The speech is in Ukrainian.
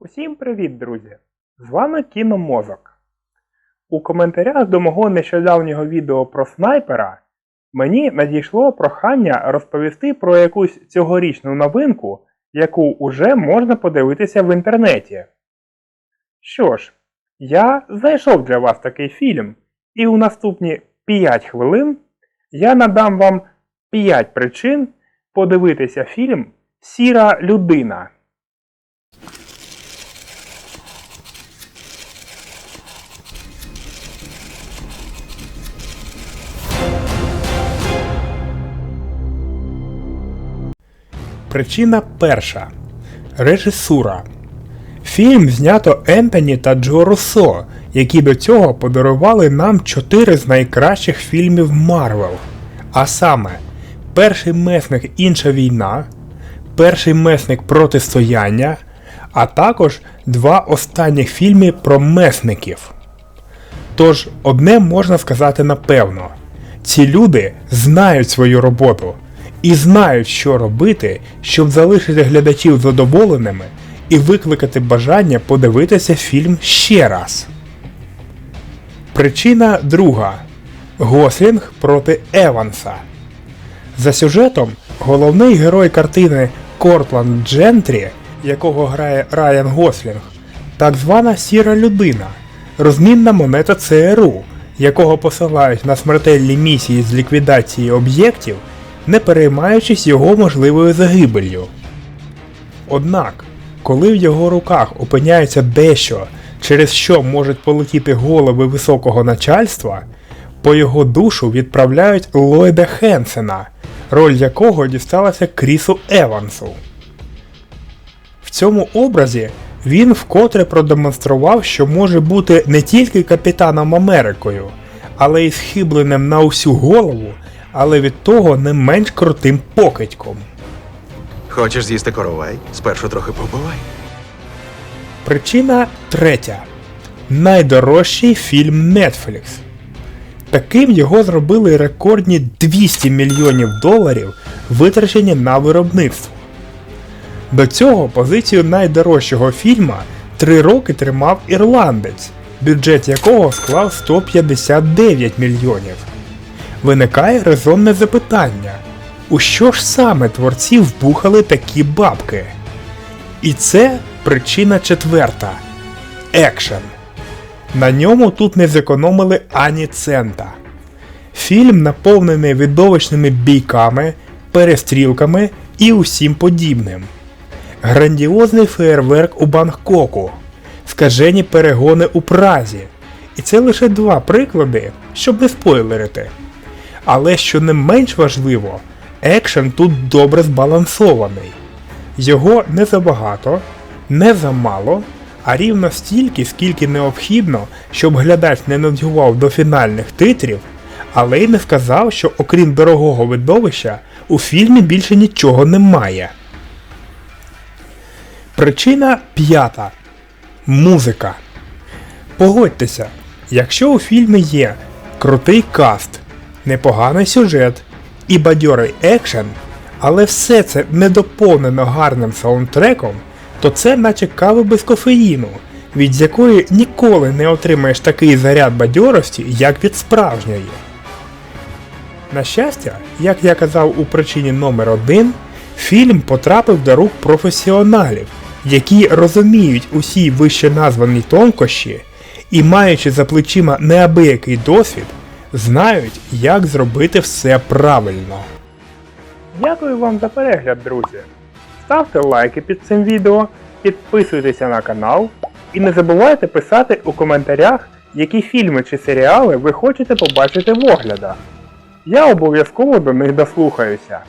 Усім привіт, друзі! З вами Кіномозок. У коментарях до мого нещодавнього відео про снайпера мені надійшло прохання розповісти про якусь цьогорічну новинку, яку уже можна подивитися в інтернеті. Що ж, я знайшов для вас такий фільм, і у наступні 5 хвилин я надам вам 5 причин подивитися фільм Сіра людина. Причина перша. Режисура. Фільм знято Ентоні та Джо Руссо, які до цього подарували нам чотири з найкращих фільмів Марвел. А саме, Перший месник Інша війна, Перший месник Протистояння, а також два останніх фільми про месників. Тож, одне можна сказати напевно: ці люди знають свою роботу і знають, що робити, щоб залишити глядачів задоволеними і викликати бажання подивитися фільм ще раз. Причина друга. Гослінг проти Еванса. За сюжетом головний герой картини Кортланд Джентрі, якого грає Райан Гослінг, так звана сіра людина, розмінна монета ЦРУ, якого посилають на смертельні місії з ліквідації об'єктів, не переймаючись його можливою загибелью. Однак, коли в його руках опиняється дещо, через що можуть полетіти голови високого начальства, по його душу відправляють Ллойда Хенсена, роль якого дісталася Крісу Евансу. В цьому образі він вкотре продемонстрував, що може бути не тільки капітаном Америкою, але й схибленим на усю голову, але від того не менш крутим покидьком. Хочеш з'їсти коровай? Спершу трохи побувай. Причина третя. Найдорожчий фільм Netflix. Таким його зробили рекордні 200 мільйонів доларів, витрачені на виробництво. До цього позицію найдорожчого фільма три роки тримав ірландець, бюджет якого склав 159 мільйонів. Виникає резонне запитання: у що ж саме творці вбухали такі бабки? І це причина четверта екшен. На ньому тут не зекономили ані цента. Фільм наповнений видовищними бійками, перестрілками і усім подібним. Грандіозний феєрверк у Бангкоку, скажені перегони у Празі. І це лише два приклади, щоб не спойлерити. Але що не менш важливо, екшен тут добре збалансований. Його не забагато, не замало, а рівно стільки, скільки необхідно, щоб глядач не нудьгував до фінальних титрів, але й не сказав, що окрім дорогого видовища у фільмі більше нічого немає. Причина п'ята. Музика. Погодьтеся, якщо у фільмі є крутий каст, непоганий сюжет і бадьорий екшен, але все це не доповнено гарним саундтреком, то це наче кава без кофеїну, від якої ніколи не отримаєш такий заряд бадьорості, як від справжньої. На щастя, як я казав у причині номер 1 фільм потрапив до рук професіоналів, які розуміють усі вище названі тонкощі і, маючи за плечима неабиякий досвід, знають, як зробити все правильно. Дякую вам за перегляд, друзі. Ставте лайки під цим відео, підписуйтеся на канал і не забувайте писати у коментарях, які фільми чи серіали ви хочете побачити в оглядах. Я обов'язково до них дослухаюся.